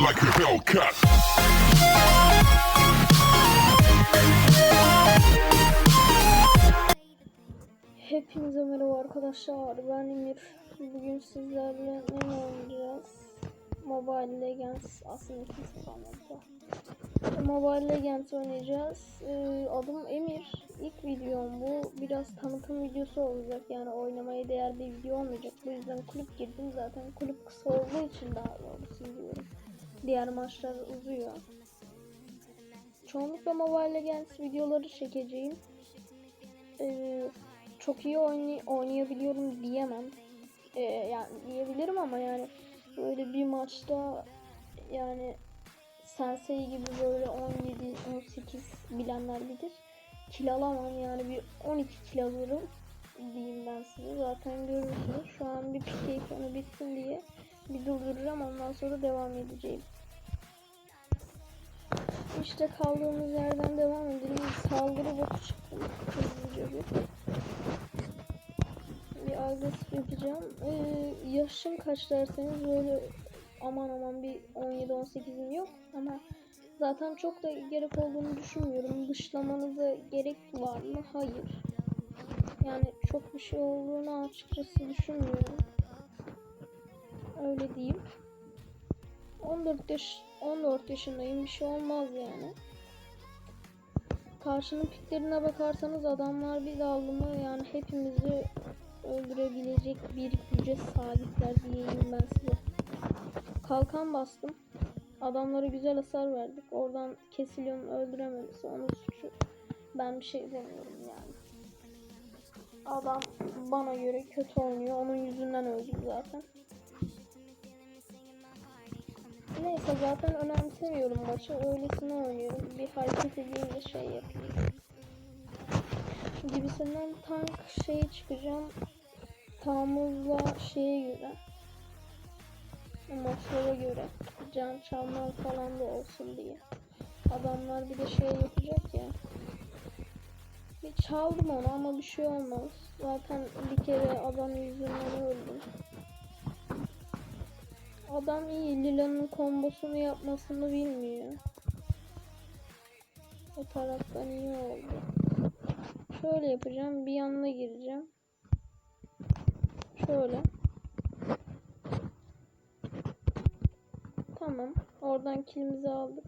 like a Hellcat. Hepinize merhaba arkadaşlar. Ben Emir. Bugün sizlerle ne oynayacağız? Mobile Legends aslında ikisi kalmadı. Mobile Legends oynayacağız. Ee, adım Emir. İlk videom bu. Biraz tanıtım videosu olacak. Yani oynamaya değer bir video olmayacak. Bu yüzden kulüp girdim. Zaten kulüp kısa olduğu için daha doğrusu diyorum. Diğer maçlar uzuyor. Çoğunlukla Mobile Legends videoları çekeceğim. Ee, çok iyi oynay oynayabiliyorum diyemem. Ee, yani diyebilirim ama yani böyle bir maçta yani Sensei gibi böyle 17 18 bilenler bilir. Kill alamam yani bir 12 kill alırım diyeyim ben size. Zaten görürsünüz. Şu an bir pik ekranı bitsin diye bir durduracağım ondan sonra devam edeceğim. İşte kaldığımız yerden devam edelim. Saldırı botu çıktı. Hızlıca bir. Bir agresif yapacağım. Ee, yaşım kaç derseniz böyle aman aman bir 17-18'im yok ama zaten çok da gerek olduğunu düşünmüyorum. Dışlamanıza gerek var mı? Hayır. Yani çok bir şey olduğunu açıkçası düşünmüyorum. Öyle diyeyim. 14 yaş 14 yaşındayım. Bir şey olmaz yani. Karşının piklerine bakarsanız adamlar bir daldı mı yani hepimizi öldürebilecek bir güce sahipler diyeyim ben size. Kalkan bastım. Adamlara güzel hasar verdik. Oradan Kesilion öldürememesi onun suçu. Ben bir şey demiyorum yani. Adam bana göre kötü oynuyor. Onun yüzünden öldüm zaten. Neyse zaten önemsemiyorum maçı. Öylesine oynuyorum. Bir hareket edeyim de şey yapayım. Gibisinden tank şeye çıkacağım. Tamuzla şeye göre. Maçlara göre. Can çalma falan da olsun diye. Adamlar bir de şey yapacak ya. Bir çaldım onu ama bir şey olmaz. Zaten bir kere adam yüzünden öldüm. Adam iyi. Lila'nın kombosunu yapmasını bilmiyor. O taraftan iyi oldu. Şöyle yapacağım. Bir yanına gireceğim. Şöyle. Tamam. Oradan kilimizi aldık.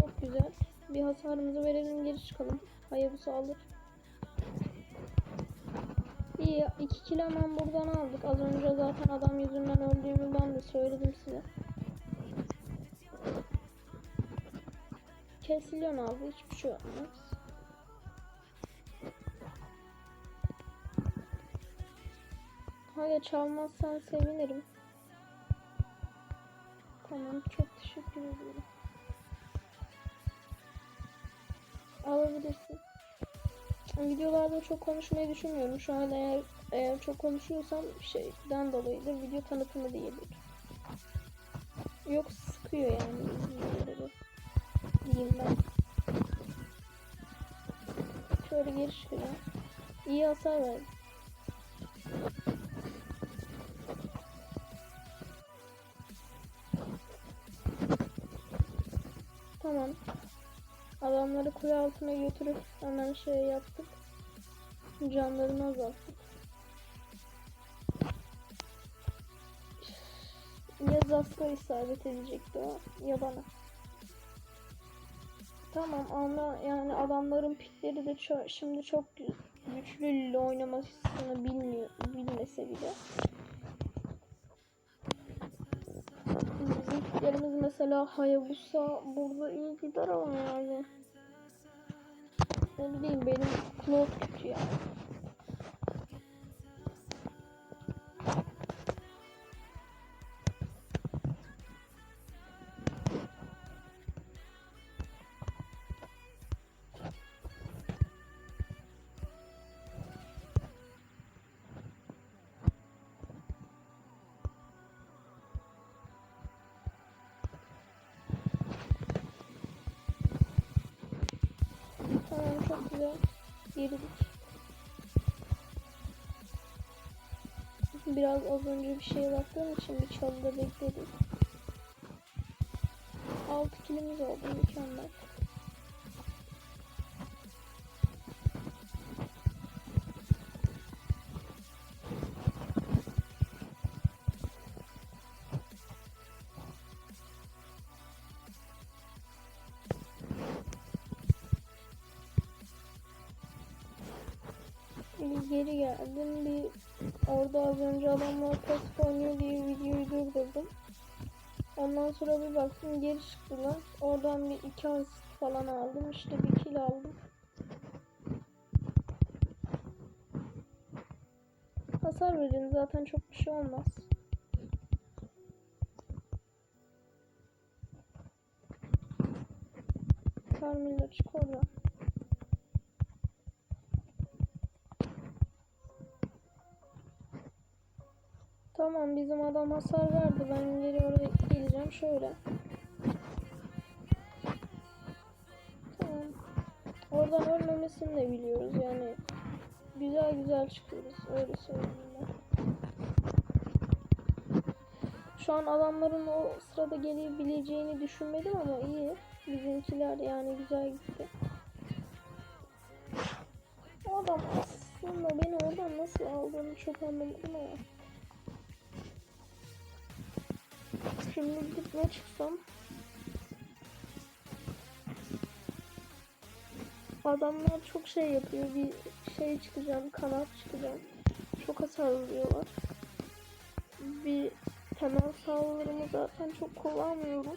Çok güzel. Bir hasarımızı verelim geri çıkalım. Hayabusa alır. İyi iki kilo hemen buradan aldık. Az önce zaten adam yüzünden öldüğümü ben de söyledim size. Kesilyon abi hiçbir şey olmaz. Hala çalmazsan sevinirim. Tamam çok teşekkür ederim. Alabilirsin. Videolarda çok konuşmayı düşünmüyorum. Şu an eğer, eğer çok konuşuyorsam şeyden dolayıdır. Video tanıtımı diyebilir. Yok sıkıyor yani izleyicileri. Diyeyim ben. Şöyle geri çıkacağım. İyi hasar verdi. Tamam. Adamları kule altına götürüp hemen şey yaptık. Canlarını azalttık. Ya Zaska isabet edecekti o ya bana. Tamam ama yani adamların pikleri de ço- şimdi çok gü- güçlü ile oynamasını bilmiyor bilmese bile. Bizim piklerimiz mesela Hayabusa burada iyi gider ama yani. Ne bileyim benim Claude kötü ya. Girdik. Biraz az önce bir şeye baktığım için bir çalıda bekledik. 6 kilimiz oldu mükemmel. Geri geldim. Bir orada az önce adamlar pasif oynuyor diye videoyu durdurdum. Ondan sonra bir baktım geri çıktılar. Oradan bir iki asist falan aldım. İşte bir kill aldım. Hasar verin zaten çok bir şey olmaz. Carmilla çık Tamam bizim adam hasar verdi. Ben geri oraya geleceğim şöyle. Tamam. Oradan ölmemesini de biliyoruz yani. Güzel güzel çıkıyoruz. Öyle söyleyeyim ben. Şu an adamların o sırada gelebileceğini düşünmedim ama iyi. Bizimkiler yani güzel gitti. O adam aslında beni oradan nasıl aldığını çok anlamadım ama. Şimdi gidip ne çıksam Adamlar çok şey yapıyor. Bir şey çıkacağım, kanat çıkacağım. Çok hasar vuruyorlar. Bir temel saldırımı zaten çok kullanmıyorum.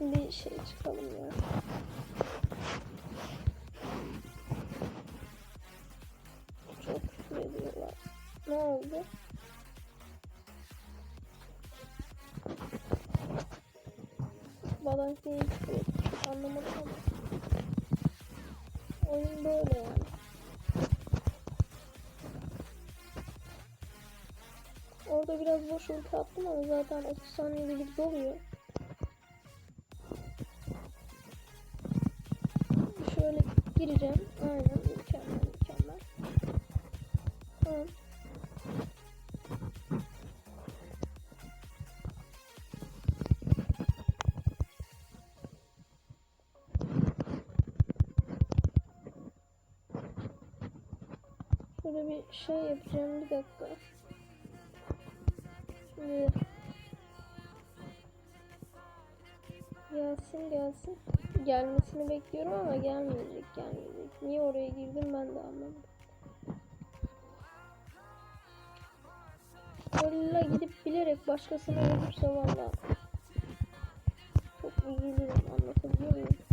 Bir şey çıkalım ya. Çok küfür ediyorlar. Ne oldu? Balanç niye küfür etti? Çok anlamadım ama. Oyun böyle yani. Orada biraz boş ulti attım ama zaten 30 saniyede bir doluyor. Şöyle bir şey yapacağım bir dakika. Şimdi gelsin gelsin. Gelmesini bekliyorum ama gelmeyecek gelmeyecek. Niye oraya girdim ben de anlamadım. Gorilla gidip bilerek başkasına vurursa valla çok üzülürüm anlatabiliyor muyum?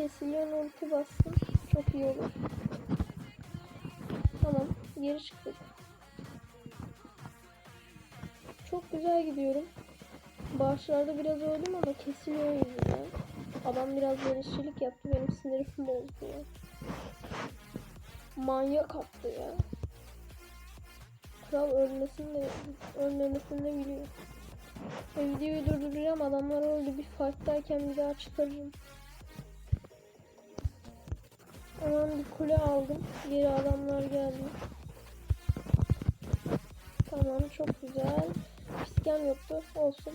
Bir kesiliyon ulti bastım. Çok iyi olur. Tamam. Geri çıktık. Çok güzel gidiyorum. Başlarda biraz öldüm ama kesiliyor yüzünden. Adam biraz yarışçılık yaptı. Benim sinirim bozdu ya. Manyak attı ya. Kral ölmesini de ölmemesini de biliyor. E, videoyu durduracağım. Adamlar öldü. Bir fight'tayken bir daha çıkaracağım. Hemen bir kule aldım. Geri adamlar geldi. Tamam çok güzel. Pisken yoktu. Olsun.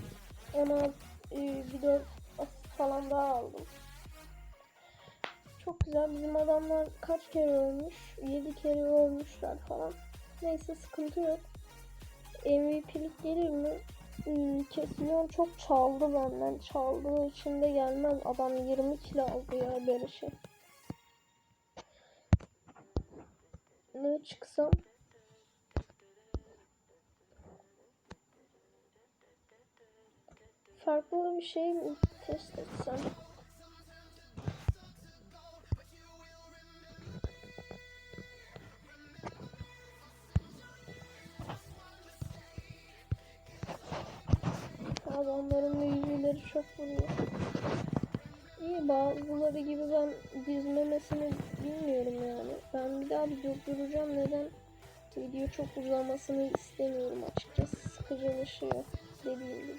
Ona e, bir dört falan daha aldım. Çok güzel. Bizim adamlar kaç kere ölmüş? 7 kere ölmüşler falan. Neyse sıkıntı yok. MVP'lik gelir mi? Hmm, Kesinlikle çok çaldı benden. Çaldığı için de gelmez. Adam 20 kilo aldı ya böyle şey. ne çıksam farklı bir şey mi test etsem Abi onların da yüzüleri çok vuruyor. İyi bazıları gibi ben dizmemesini bilmiyorum yani. Ben bir daha bir durduracağım. Neden? Video çok uzamasını istemiyorum açıkçası. Sıkıcılaşıyor dediğim gibi.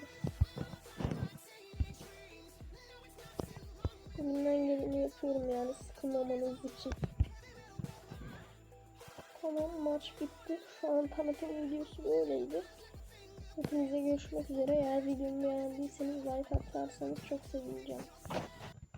Elimden geleni yapıyorum yani sıkılmamanız için. Tamam maç bitti. Şu an tanıtım videosu böyleydi. Hepinize görüşmek üzere. Eğer videomu beğendiyseniz like atarsanız çok sevineceğim.